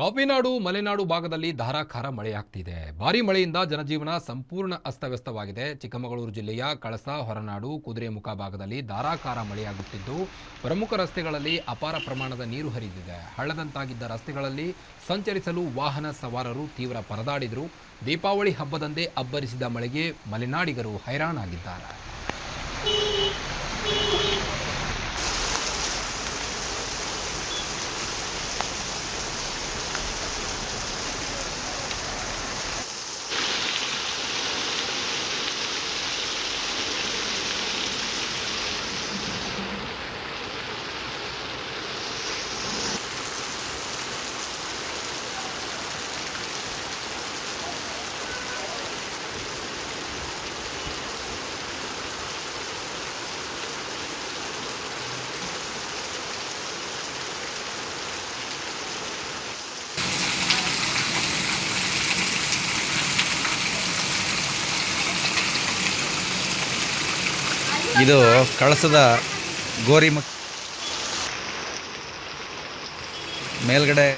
ಕಾಪಿನಾಡು, ಮಲೆನಾಡು ಭಾಗದಲ್ಲಿ ಧಾರಾಕಾರ ಮಳೆಯಾಗ್ತಿದೆ. ಭಾರಿ ಮಳೆಯಿಂದ ಜನಜೀವನ ಸಂಪೂರ್ಣ ಅಸ್ತವ್ಯಸ್ತವಾಗಿದೆ. ಚಿಕ್ಕಮಗಳೂರು ಜಿಲ್ಲೆಯ ಕಳಸ, ಹೊರನಾಡು ಕುದುರೆಮುಖ ಭಾಗದಲ್ಲಿ ಧಾರಾಕಾರ ಮಳೆಯಾಗುತ್ತಿದ್ದು, ಪ್ರಮುಖ ರಸ್ತೆಗಳಲ್ಲಿ ಅಪಾರ ಪ್ರಮಾಣದ ನೀರು ಹರಿದಿದೆ. ಹಳ್ಳದಂತಾಗಿದ್ದ ರಸ್ತೆಗಳಲ್ಲಿ ಸಂಚರಿಸಲು ವಾಹನ ಸವಾರರು ತೀವ್ರ ಪರದಾಡಿದರು. ದೀಪಾವಳಿ ಹಬ್ಬದಂದೇ ಅಬ್ಬರಿಸಿದ ಮಳೆಗೆ ಮಲೆನಾಡಿಗರು ಹೈರಾಣಾಗಿದ್ದಾರೆ. ಇದು ಕಳಸದ ಗೋರಿ ಮಕ್ ಮೇಲ್ಗಡೆ.